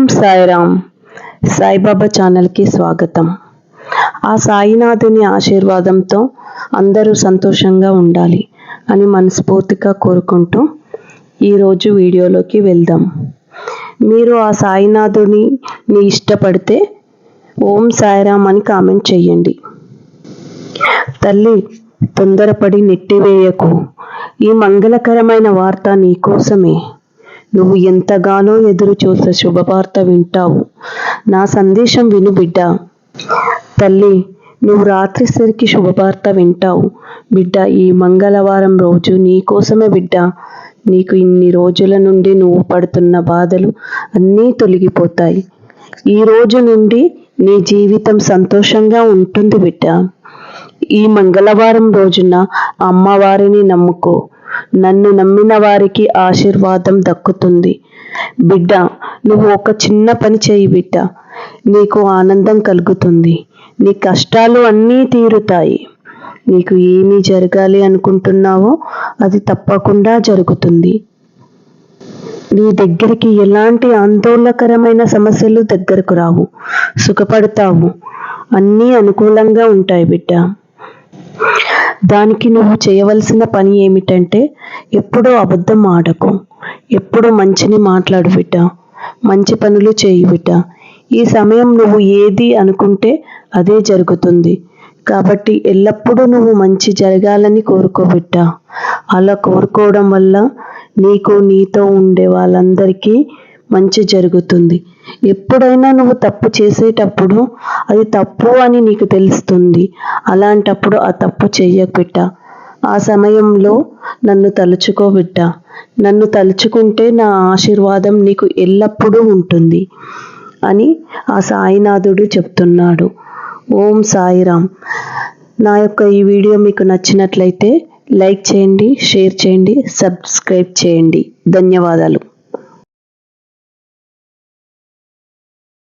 ఓం సాయిరామ్. సాయిబాబా ఛానల్కి స్వాగతం. ఆ సాయినాథుని ఆశీర్వాదంతో అందరూ సంతోషంగా ఉండాలి అని మనస్ఫూర్తిగా కోరుకుంటూ ఈరోజు వీడియోలోకి వెళ్దాం. మీరు ఆ సాయినాథుని నీ ఇష్టపడితే ఓం సాయిరామ్ అని కామెంట్ చేయండి తల్లి తొందరపడి నెట్టివేయకు. ఈ మంగళకరమైన వార్త నీకోసమే నువ్వు ఎంతగానో ఎదురు చూసే శుభవార్త వింటావు. నా సందేశం విను బిడ్డ. తల్లి నువ్వు రాత్రిసరికి శుభవార్త వింటావు. బిడ్డ ఈ మంగళవారం రోజు నీకోసమే బిడ్డ. నీకు ఇన్ని రోజుల నుండి నువ్వు పడుతున్న బాధలు అన్నీ తొలగిపోతాయి. ఈ రోజు నుండి నీ జీవితం సంతోషంగా ఉంటుంది బిడ్డ. ఈ మంగళవారం రోజున అమ్మవారిని నమ్ముకో. నన్ను నమ్మిన వారికి ఆశీర్వాదం దక్కుతుంది. బిడ్డ నువ్వు ఒక చిన్న పని చేయి బిడ్డ. నీకు ఆనందం కలుగుతుంది. నీ కష్టాలు అన్నీ తీరుతాయి. నీకు ఏమి జరగాలి అనుకుంటున్నావో అది తప్పకుండా జరుగుతుంది. నీ దగ్గరికి ఎలాంటి ఆందోళనకరమైన సమస్యలు దగ్గరకు రావు. సుఖపడతావు. అన్నీ అనుకూలంగా ఉంటాయి బిడ్డ. దానికి నువ్వు చేయవలసిన పని ఏమిటంటే ఎప్పుడూ అబద్ధం ఆడకు ఎప్పుడూ మంచిని మాట్లాడు బిడ్డ మంచి పనులు చేయి బిడ్డ. ఈ సమయం నువ్వు ఏది అనుకుంటే అదే జరుగుతుంది. కాబట్టి ఎల్లప్పుడూ నువ్వు మంచి జరగాలని కోరుకోబిట్ట అలా కోరుకోవడం వల్ల నీకు నీతో ఉండే వాళ్ళందరికీ మంచి జరుగుతుంది. ఎప్పుడైనా నువ్వు తప్పు చేసేటప్పుడు అది తప్పు అని నీకు తెలుస్తుంది. అలాంటప్పుడు ఆ తప్పు చెయ్యకు బిడ్డ. ఆ సమయంలో నన్ను తలుచుకో బిడ్డ. నన్ను తలుచుకుంటే నా ఆశీర్వాదం నీకు ఎల్లప్పుడూ ఉంటుంది అని ఆ సాయినాథుడు చెప్తున్నాడు. ఓం సాయిరామ్. నా యొక్క ఈ వీడియో మీకు నచ్చినట్లయితే లైక్ చేయండి షేర్ చేయండి సబ్స్క్రైబ్ చేయండి. ధన్యవాదాలు.